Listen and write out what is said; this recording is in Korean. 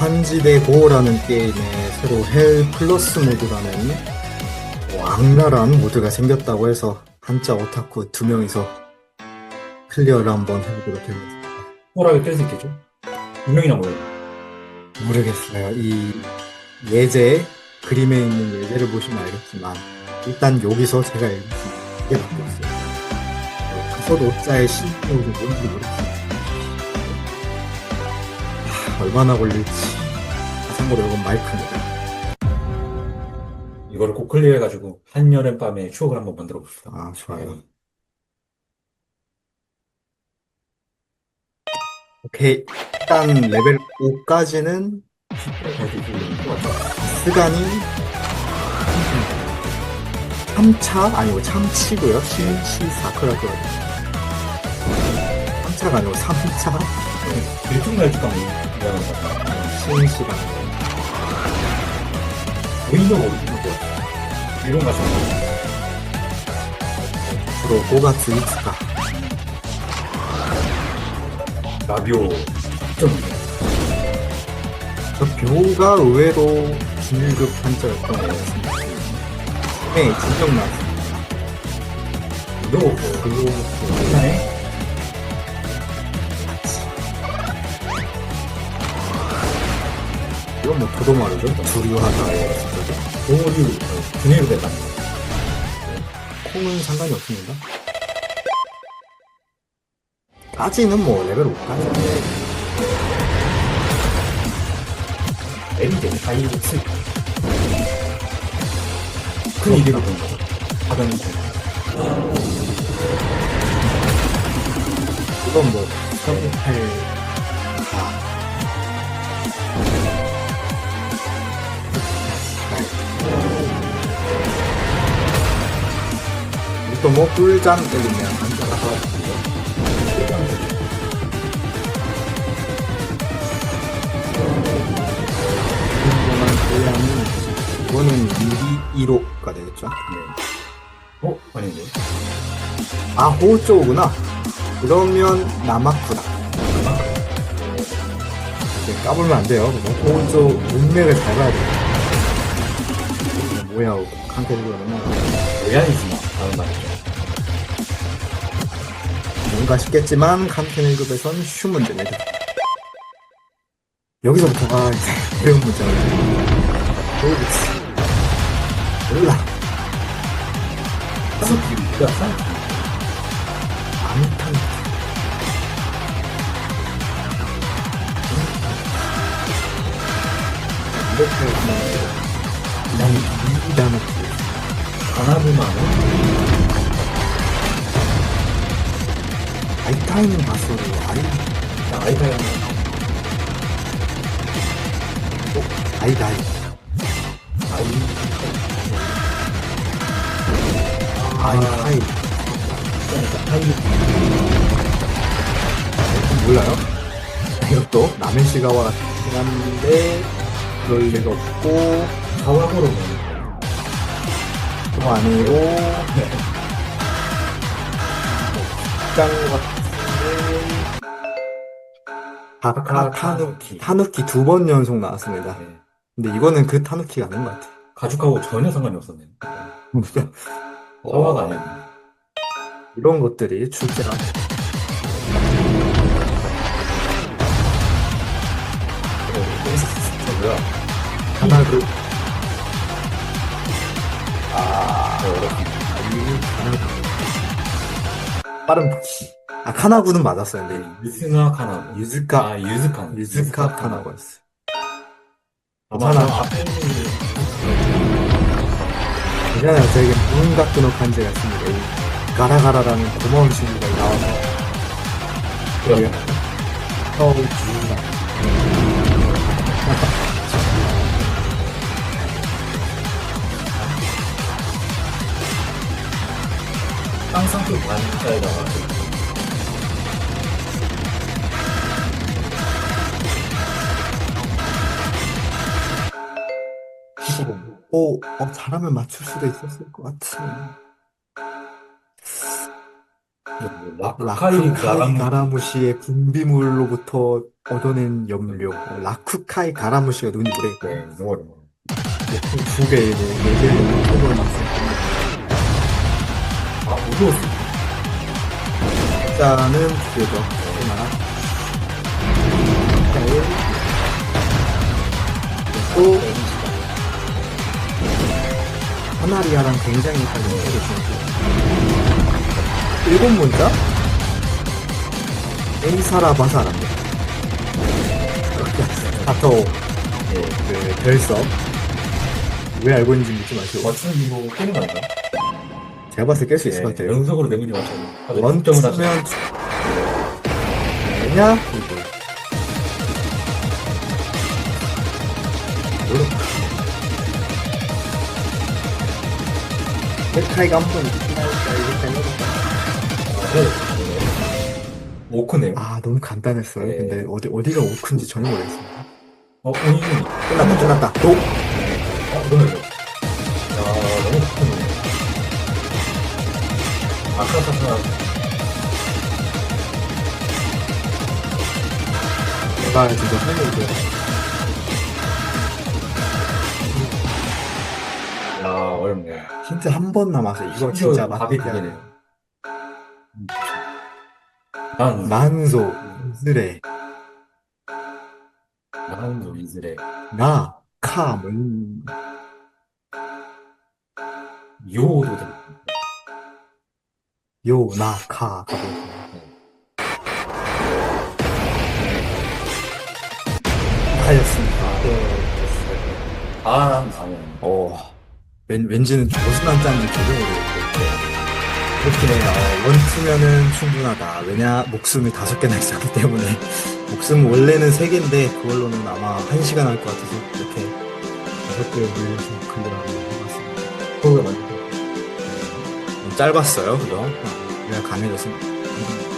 한지대 고라는 게임에 새로 헬 플러스 모드라는 뭐 악랄한 모드가 생겼다고 해서 한자 오타쿠 두 명이서 클리어를 한번 해보도록 하겠습니다. 호락을 깰수 있겠죠? 분명이나 모르 모르겠어요. 이 예제, 그림에 있는 예제를 보시면 알겠지만 일단 여기서 제가 읽은 게 바뀌었어요. 그서 노자의 신기록이 뭔지 모르겠어요. 하, 얼마나 걸릴지 참고로 이건 마이크입니다. 이거를 꼭 클리어해가지고 한여름 밤에 추억을 한번 만들어 봅시다. 아 좋아요. 오케이 일단 레벨 5까지는 스간이 3차 아니고 참치고요. 신시 사크라고 하죠. 3차가 아니고 3차 들쭉날쭉한 모양을 갖다 신시 가 보이는 거 이런 가지고 주로 고가츠 이츠카. 라비오. 좀. 저 묘가 의외로 중급 한자였던 것 같습니다. 네, 진정 나왔습니다. 이거 뭐 그리고 하 이건 뭐 도도마루죠. 두류하다. 동물이 분해로 됐다. 콩은 상관이 없습니다. 까지는 뭐 레벨 5까지. 에리데 다이오츠 큰 이득을 본 거죠. 받은 거. 이건 뭐 서브팔 뭐 꿀잠 때리면 한자라서 이거는 2, 1호가 되겠죠? 네. 어? 아닌데. 아, 호쪽구나. 그러면 남았구나. 이제 까불면 안 돼요. 호쪽 문맥을 잘 봐야 돼요. 뭐야, 칸테리거는 외환이지만 다른 말이죠. 뭔가 싶겠지만 칸텐 1급에선 쉬 문제입니다. 여기서부터가 이제 어려운 문제예요. 모르겠어. 몰라. 사수기가 암탄. 이렇게 하면 난 이기다는 가나부 아이타임 봤어도 아이 아이다이 하나 아이다이. 아이타임 몰라요? 이것도 남의 시가와 같긴 한데 그럴 리가 없고. 사와고로 보는 또 아니고 네. 바카 타누키 타누키 두 번 연속 나왔습니다. 네. 근데 이거는 그 타누키가 아닌 것 같아. 가죽하고 전혀 상관이 없었네. 사와가 아니야. 이런 것들이 출제가 저 뭐야? 하나도 아, 어렵다. 빠른. 아 카나구는 맞았어요. 근데 유스나 카나부. 유즈카 아, 유즈카. 유즈카 카나구였어. 아마. 저 앞에 있는 괜찮아요. 저에게 무언가 끊어 간제가 있습니다. 이 가라가라라는 고마운 친구가 나와서 그래요. 어 항상 그 반자에다가 오, 어, 잘하면 맞출 수도 있었을 것 같은. 라카이 라쿠카이 가람 가라무시의 분비물로부터 얻어낸 염료 라쿠카이 가라무시가 눈이 물에 네, 어려워. 두 개의 네 개의 을 났어요. 아, 무서웠어. 일단은 두 개죠. 하나. 네. 또 하나리아랑 굉장히 다른 색을 일곱 문자? 에이사라바사랍니다. 다터 네. 그 별석 왜 알고 있는지 묻지 마시고 맞추는 이거 거 아닌가? 제가 봤을 때 깰 수 있을 것 네, 같아요. 연속으로 네 문제 맞춰요. 다들 원 득점을 쓰면 하죠. 왜냐? 이거. 넥타이가 한번 이렇게 해볼까? 오크네요. 아 너무 간단했어요. 네. 근데 어디 어디가 오크인지 전혀 모르겠습니다. 어, 본인이. 끝났다 끝났다. 도 어, 야, 아까사카 내가 진짜 살려줘. 야, 어렵네. 힌트 한 번 남아서 이거 진짜 답이 맞게 그게네요. 난, 만소 이즈레 난도 이즈레. 나 카 문 요도 돼. 요 나 카 가고 하였습니다. 아, 아니야. 어, 왠, 왠지는 조순한 짠이 조정으로 이렇게 어, 원투면은 충분하다. 왜냐 목숨이 다섯 개나 있었기 때문에 목숨 원래는 세 개인데 그걸로는 아마 한 시간 할 것 같아서 이렇게 다섯 개를 물려서 클리어하고 해봤습니다. 그거가 맞네. 좀 짧았어요, 그죠? 내가 강해졌습니다.